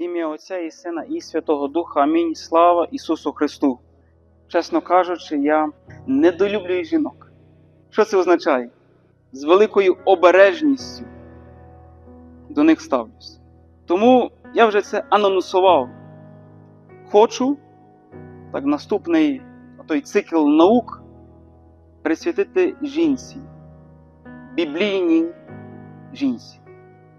Ім'я Отця і Сина і Святого Духа. Амінь. Слава Ісусу Христу. Чесно кажучи, я недолюблюю жінок. Що це означає? З великою обережністю до них ставлюсь. Тому я вже це анонсував. Хочу так наступний той цикл наук присвятити жінці, біблійній жінці.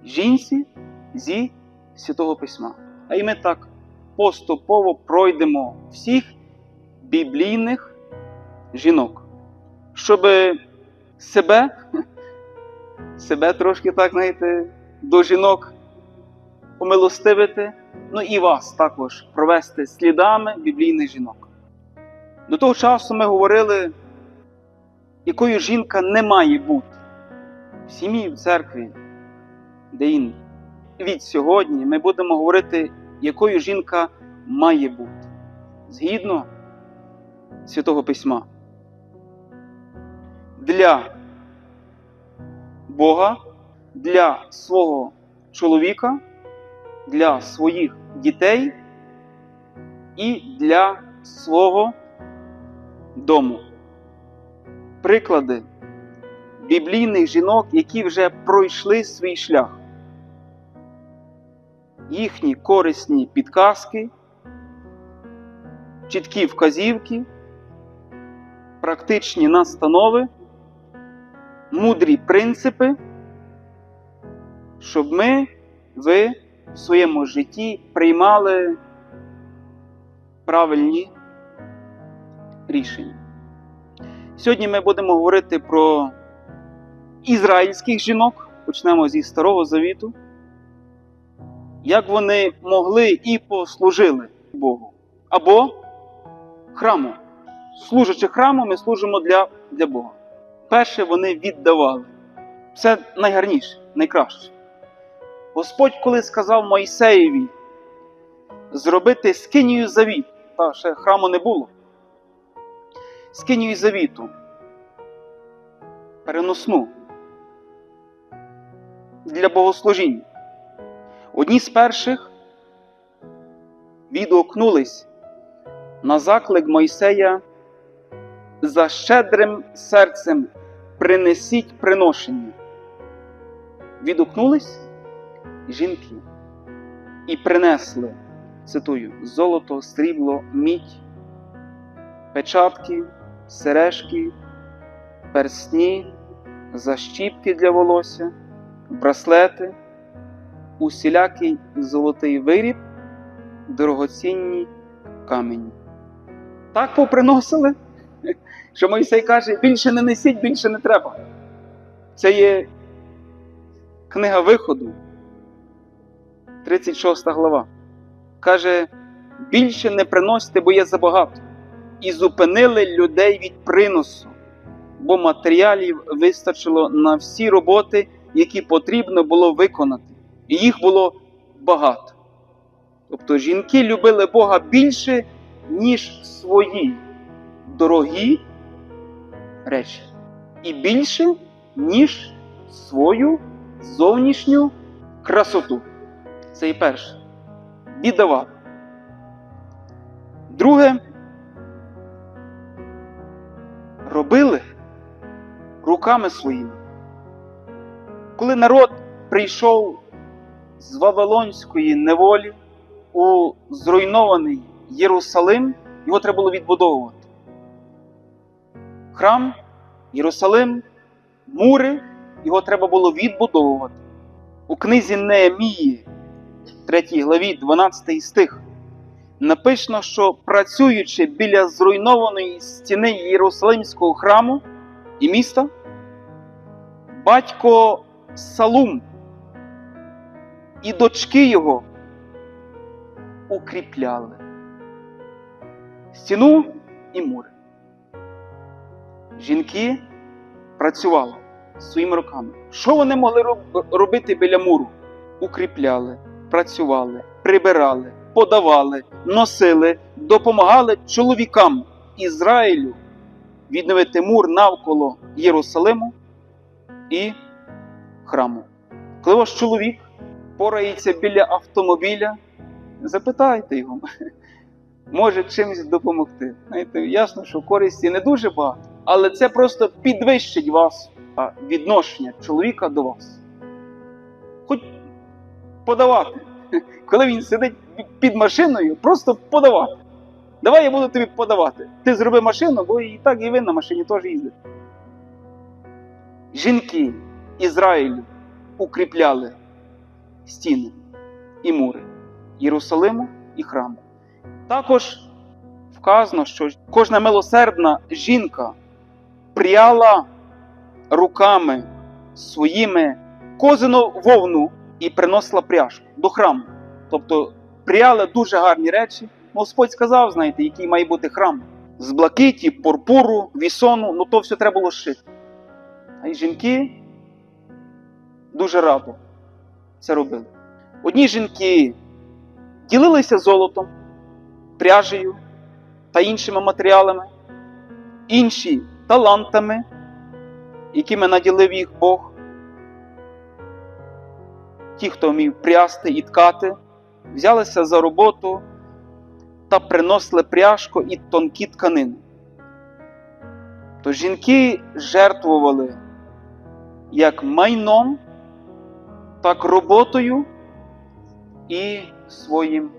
Жінці зі Святого Письма. А і ми так поступово пройдемо всіх біблійних жінок, щоб себе, себе трошки так, знаєте, до жінок помилостивити, ну і вас також провести слідами біблійних жінок. До того часу ми говорили, якою жінка не має бути в сім'ї, в церкві, де інші. Від сьогодні ми будемо говорити, якою жінка має бути згідно Святого Письма. Для Бога, для свого чоловіка, для своїх дітей і для свого дому. Приклади біблійних жінок, які вже пройшли свій шлях їхні корисні підказки, чіткі вказівки, практичні настанови, мудрі принципи, щоб ми, ви в своєму житті приймали правильні рішення. Сьогодні ми будемо говорити про ізраїльських жінок. Почнемо зі Старого Завіту як вони могли і послужили Богу. Або храму. Служачи храму, ми служимо для, для Бога. Перше, вони віддавали. Це найгарніше, найкраще. Господь, коли сказав Мойсеєві зробити скинію завіт, та ще храму не було. Скинію завіту. Переносну для богослужіння. Одні з перших відгукнулись на заклик Мойсея за щедрим серцем принесіть приношення. Відгукнулись жінки і принесли, цитую, золото, срібло, мідь, печатки, сережки, персні, защіпки для волосся, браслети усілякий золотий виріб, дорогоцінні камені. Так поприносили, що Мойсей каже, більше не несіть, більше не треба. Це є книга виходу, 36 глава. Каже, більше не приносьте, бо є забагато. І зупинили людей від приносу, бо матеріалів вистачило на всі роботи, які потрібно було виконати. І їх було багато. Тобто жінки любили Бога більше, ніж свої дорогі речі. І більше, ніж свою зовнішню красоту. Це і перше. Віддавав. Друге, робили руками своїми. Коли народ прийшов з Вавилонської неволі у зруйнований Єрусалим, його треба було відбудовувати. Храм, Єрусалим, мури, його треба було відбудовувати. У книзі Неемії, 3 главі, 12 стих, написано, що працюючи біля зруйнованої стіни Єрусалимського храму і міста, батько Салум і дочки його укріпляли стіну і мури. Жінки працювали своїми руками. Що вони могли робити біля муру? Укріпляли, працювали, прибирали, подавали, носили, допомагали чоловікам Ізраїлю відновити мур навколо Єрусалиму і храму. Коли ваш чоловік порається біля автомобіля, запитайте його. Може чимось допомогти. Знаєте, ясно, що користі не дуже багато, але це просто підвищить вас відношення чоловіка до вас. Хоч подавати. Коли він сидить під машиною, просто подавати. Давай я буду тобі подавати. Ти зроби машину, бо і так і ви на машині теж їздите. Жінки Ізраїлю укріпляли стіни і мури Єрусалиму і храму. Також вказано, що кожна милосердна жінка пряла руками своїми козину вовну і приносила пряжку до храму. Тобто пряли дуже гарні речі. Господь сказав, знаєте, який має бути храм. З блакиті, пурпуру, вісону, ну то все треба було шити. А й жінки дуже радо це робили. Одні жінки ділилися золотом, пряжею та іншими матеріалами, інші талантами, якими наділив їх Бог. Ті, хто вмів прясти і ткати, взялися за роботу та приносили пряжку і тонкі тканини. То жінки жертвували як майном, так роботою і своїм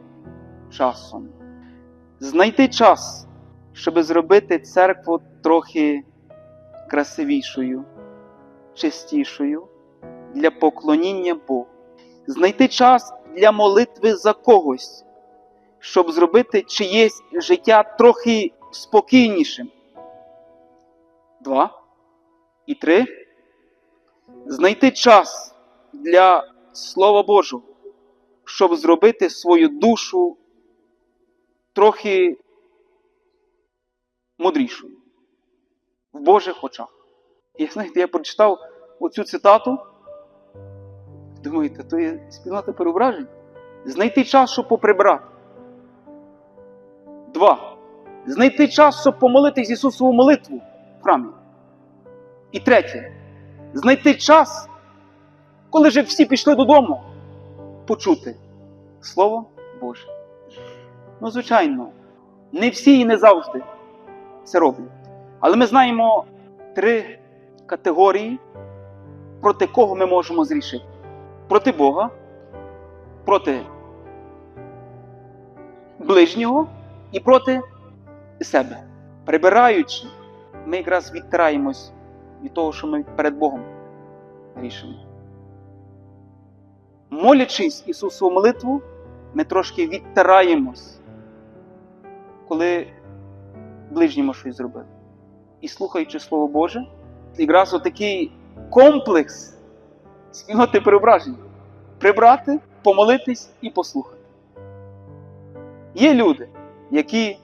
часом. Знайти час, щоб зробити церкву трохи красивішою, чистішою для поклоніння Богу. Знайти час для молитви за когось, щоб зробити чиєсь життя трохи спокійнішим. Два. І три. Знайти час для Слова Божого, щоб зробити свою душу трохи мудрішою в Божих очах. І знаєте, я прочитав оцю цитату. Думаєте, то є спільнота переображень? Знайти час, щоб поприбрати. Два. Знайти час, щоб помолитись Ісусову молитву в храмі. І третє. Знайти час, коли вже всі пішли додому, почути Слово Боже. Ну, звичайно, не всі і не завжди це роблять. Але ми знаємо три категорії, проти кого ми можемо зрішити: проти Бога, проти ближнього і проти себе. Прибираючи, ми якраз відтираємось від того, що ми перед Богом рішимо. Молячись Ісусову молитву, ми трошки відтираємось, коли ближньому щось зробили. І слухаючи Слово Боже, якраз отакий комплекс спільноти преображення. Прибрати, помолитись і послухати. Є люди, які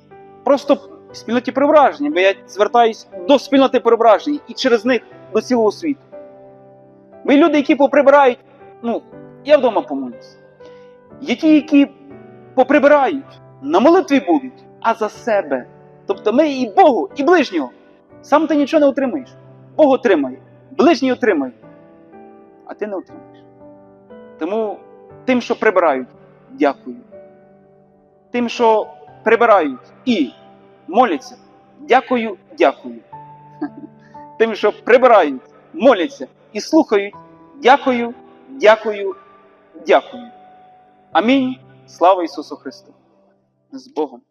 просто в спільноті преображення, бо я звертаюсь до спільноти преображення і через них до цілого світу. Ми люди, які поприбирають, ну, я вдома помолюсь. Є ті, які поприбирають, на молитві будуть, а за себе. Тобто ми і Богу, і ближнього. Сам ти нічого не отримаєш. Бог отримає, ближній отримає, а ти не отримаєш. Тому тим, що прибирають, дякую. Тим, що прибирають і моляться, дякую, дякую. Тим, що прибирають, моляться і слухають, дякую, дякую, дякую. Амінь. Слава Ісусу Христу. З Богом.